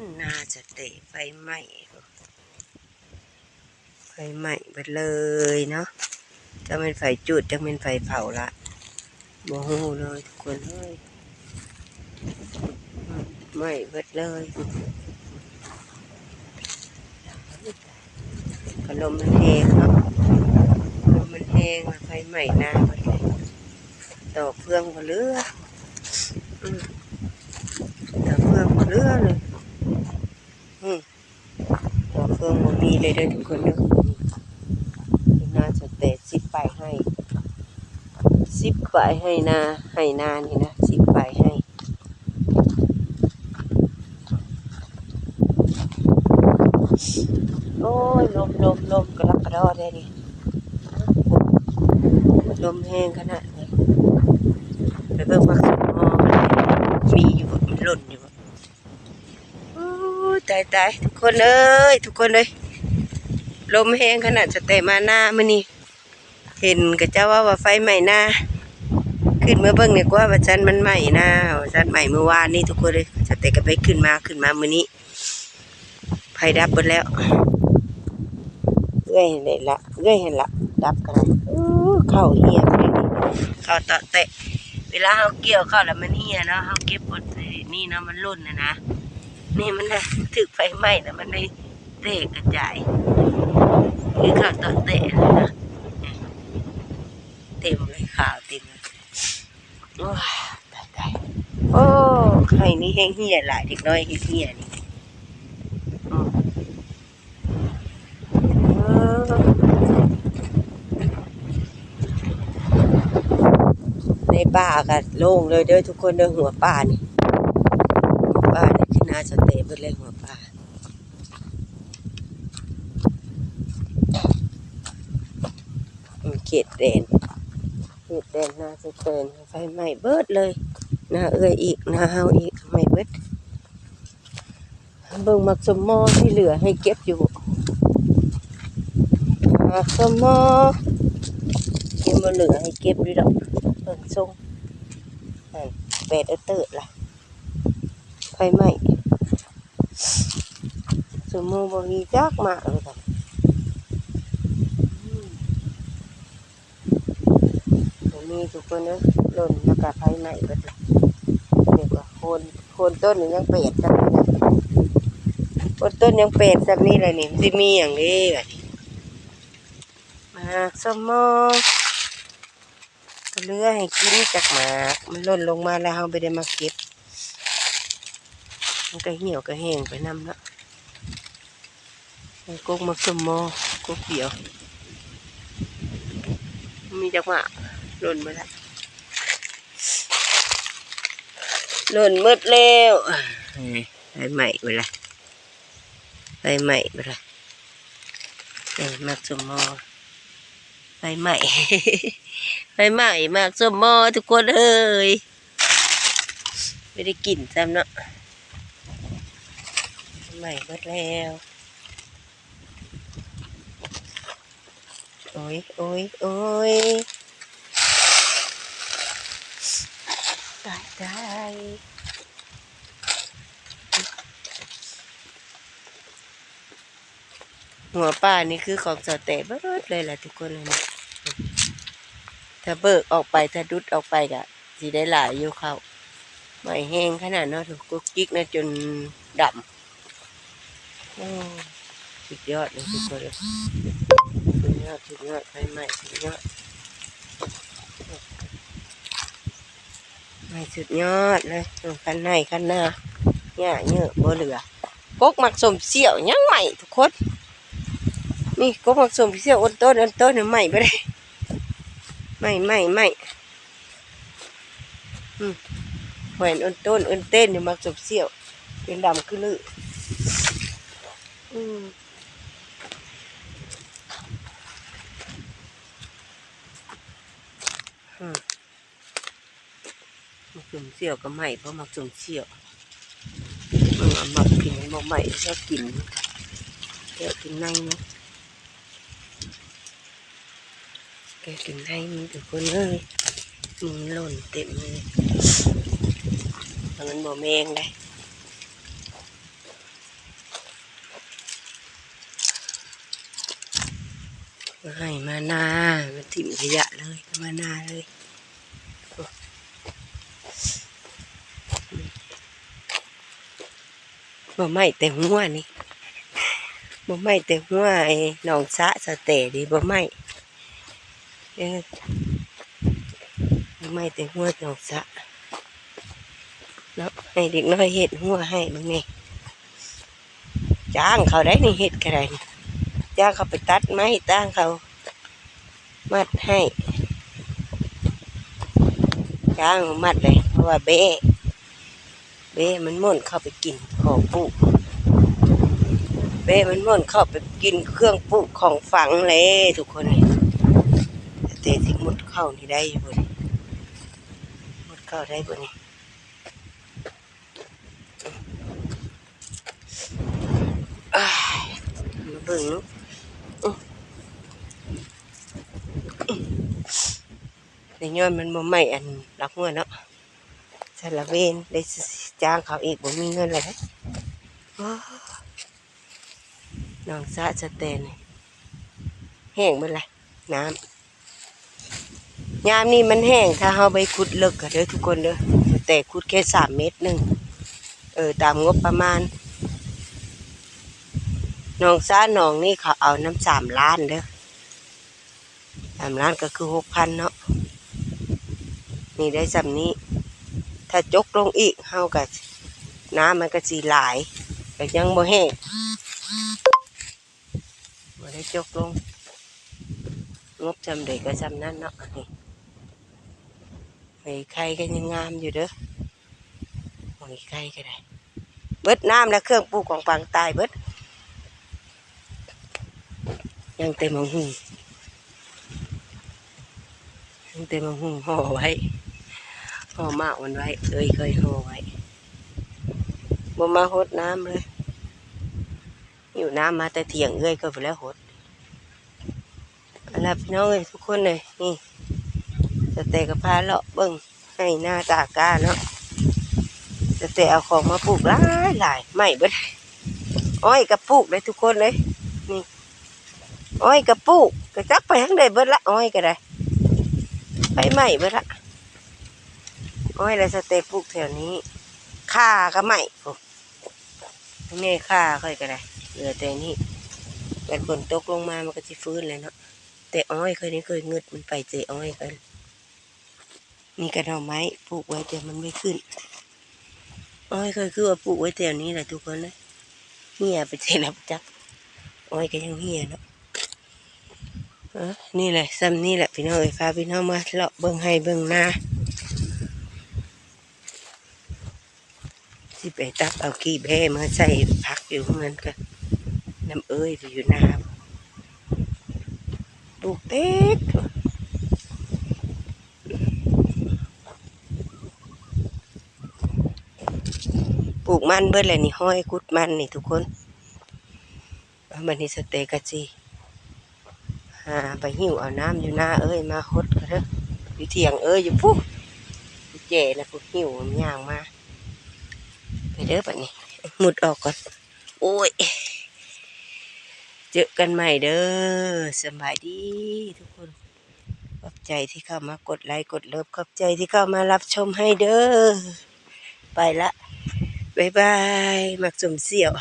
นน่าจะเตะไฟไหม้ไฟไหม้ไปเลยเนาะจะเป็นไฟจุดจะเป็นไฟเผาละโมโหเลยทุกคนเฮ้ยไหม้เบิดเลยขนมมันแห้งเนาะขนมมันแห้งไฟไหม้หน้าหมดเลยต่อเครื่องมาเรืออืมต่อเครื่องมาเรือเลยอืมต่อเครื่องมันมี เลยเด้อทุกคนเด้อน่าจะเตะสิบไปให้สิบไปให้นาให้นานี่นะสิบไปให้โอ้ยลมลมลมกระลักกระดอได้นี่ลมแห้งขนาดนี้ไปเบิ่งผักสมอมีอยู่มันหล่นอยู่โอ้ยตายตายทุกคนเอ้ยทุกคนเลย ลมแห้งขนาดจะเตะมาหน้ามื้อนี้เห็นกะเจ้าว่าว่าไฟไหม้หน้าขึ้นเมาเบิ่งเนี่ยว่าว่าจันมันไหม้หน้าว่าจันไหม้เมื่อวานนี้ทุกคนเลยจะเตะก็ไปขึ้นมาขึ้นมามื้อนี้ไฟดับหมดแล้วเอื้อยเห็นเลยละเอื้อยเห็นละดับกันเข้าเหี่ยเลยเข้าเตาะเตะ เวลาเขาเกี่ยวเข้าแล้วมันเหี่ยเนาะเขาเก็บบนนี่เนาะมันร่นนะนะนี่มันนะถึกไฟไหม้นะมันเลยเตะกระจาย คือเข้าตาะเตะเลยนะเต็มเลยขาวเต็มเลยโอ้ยตายตายโอ้ใครนี่แห้งเหี่ยหลายเด็กน้อยเหี่ยนี่อืมในป่าก็โล่งเลยเด้อทุกคนเด้อหัวป่านี่ป่านี่คือน่าจะเตะบิดเลยหัวป่าอืมเข ตแดนเขตแดนนาจะเตือนไฟไหม้เบิดเลยนาเอื้อยอีกนาเฮาอีกไหม้เบิดเบิ่งมักสมมอที่เหลือให้เก็บอยู่มักสมมอยังมาเหลือให้เก็บด้วยดอกเบิ่งทรงแปดเอาเติดล่ะไฟไหม้สมมอบมีจักมากเลยค่ะ มีทุกคนเนอะหล่นแล้วก็ไฟไหม้เบิดเลยเดี๋ยวก็โคนโคนต้นนี่ยังเป็ดจังโคนต้นยังเป็ดแบบนี้เลยนี่สิมีอย่างนี้แบบนี้มาสมอเลือให้กินจากหมากมันล่นลงมาแล้วเราไปได้มาเก็บมันก็เหี่ยวก็แห้งไปนำละไอ้กกมักสมมอกกเดียว มีจักหมาก หล่นไปแล้วหล่นหมดแล้วไปใหม่ไปละไปใหม่ไปละไอ้มักสมมอไปใหม่ไปใหม่มากส้มมอทุกคนเอ้ยไม่ได้กลิ่นซ้ำเนาะไปใหม่หมดแล้วโอ้ยโอ้ยโอ้ย ตายตายหัวป้านี่คือของสเตะเบิดเลยแหละทุกคนเลยนะถ้าเบิกออกไปถ้าดุดออกไปก็สิได้หลายอยู่เขาไม่แห้งขนาดเนาะถูกกุ๊กกิ๊กนะจนดำโอ้สุดยอดเลยทุกคนเลยสุดยอดสุดยอดไฟไหม้สุดยอด ไม่สุดยอดเลยคันในคันหน้าเนี่ยเยอะบ่เหลือกกหมักสมเสี่ยวยังใหม่ทุกคนนี่กกมักสมเสี่ยวอ้นต้นอ้นต้นใหม่ไปเลยไม่ไม่ไม่แหวนอ้นต้นอ้นเต้นอยู่มักจบเสี่ยวเป็นดำขึ้นเลืออืม จุ่มเสี่ยวกับใหม่เพราะมักสุ่มเสี่ยวมันมักกินบอกใหม่ชอบกินแกกินในนะแกกินในมันถึงคนเอ้ยมันหล่นเต็มเลยแต่มันบ่แมงได้ให้มานามาถิ่มขยะเลยมานาเลย บ่ไม่แต่หัวนี่บ่ไม่แต่หัวไอ้หนองสะสะเตดีบ่ไม่เอ้ยบ่ไม่แต่หัวหนองสะเนาะให้เด็กน้อยเห็ดหัวให้มึงนี่จ้างเขาได้นี่เห็ดกระไรจ้างเขาไปตัดไม้จ้างเขามัดให้จ้างมัดเลยเพราะว่าเบ้ เบ้มันม่วนเข้าไปกินของปลูกเบ้มันม่วนเข้าไปกินเครื่องปลูกของฝังเลยทุกคนเลยแต่ที่มุดเข้านี่ได้อยู่บ่นี่มุดเข้าได้บ่นี่อ้ายมาเบิ่งเนาะในย้อนมันบ่ไหม่อันรักเงินเนาะสารเวนได้สิ จ้างเขาอีกบ่มีเงินเลยน้องซาสแตนนี่แห้งหมดเลยน้ำยามนี้มันแห้งถ้าเฮาไปขุดเลิกก็เด้อทุกคนเด้อแต่ขุดแค่สามเมตรหนึ่งเออตามงบประมาณน้องซาหนองนี่เขาเอาน้ำสามล้านเด้อสามล้านก็คือหกพันเนาะนี่ได้สำนี้ ถ้าจกลงอีกเฮากับน้ำมันก็สีหลายก็ยังบ่แห้งบ่ได้จกลง งบจำเด็กก็จำนั่นเนาะนี่หอยไข่ก็ยังงามอยู่เด้อหอยไข่ก็ได้ เบิดน้ำและเครื่องปลูกของปังตายเบิด ยังเต็มมังหุงยังเต็มมังหุงห่อไว้ ห่อมากมันไว้เคยเคยห่อไว้บ่มาหดน้ำเลยอยู่น้ำมาแต่เถียงเอ้ยก็ไปแล้วหดอาล่ะพี่น้องเอ้ยทุกคนเลยนี่จะเตะกับพาเลาะเบิ่งให้หน้าตากาเนาะจะเตะเอาของมาปลูกหลายหลายไม่เบิดอ้อยกับปลูกเลยทุกคนเลยนี่อ้อยกับปลูกกระจักไปทั้งใดเบิดละอ้อยก็ได้ไปใหม่เบิดละ อ้อยไรสเตปลูกแถวนี้ข่าก็ไม่โอ้แม่ข่าค่อยก็ได้เหลือแต่นี่เป็นฝนตกลงมามันก็จะฟื้นเลยเนาะแต่อ้อยเคยนี่เคยเงึดมันไปเจอ้อยกันนี่กระดอกไม้ปลูกไว้แต่มันไม่ขึ้นอ้อยเคยคือว่าปลูกไว้แถวนี้แหละทุกคนนะเหี่ยไปเจนับจักอ้อยก็ยังเหี่ยเนาะเออนี่แหละซ้ำนี่แหละพี่น้องเอ้ยพาพี่น้องมาเลาะเบิ่งให้เบิ่งนา สิไปตักเอาขี้แพ้มาใส่พักอยู่ข้างนั้นก็น้ำเอ้ยที่อยู่น้าปลูกเต็ดปลูกมันเบิดเลยนี่ห้อยกุดมันนี่ทุกคนมันนี่สเตกะจีหาไปหิวเอาน้ำอยู่หน้าเอ้ยมาฮดกันเถอะอยู่เถียงเอ้ยอยู่ปุ๊บเจ๋นะปุ๊บหิวมันย่างมา ไปเด้อปะนี่หมุดออกก่อน โอ้ย เจอกันใหม่เด้อสบายดีทุกคน ขอบใจที่เข้ามากดไลค์กดเลิฟขอบใจที่เข้ามารับชมให้เด้อ ไปละบ๊ายบาย มักสมเสี่ยว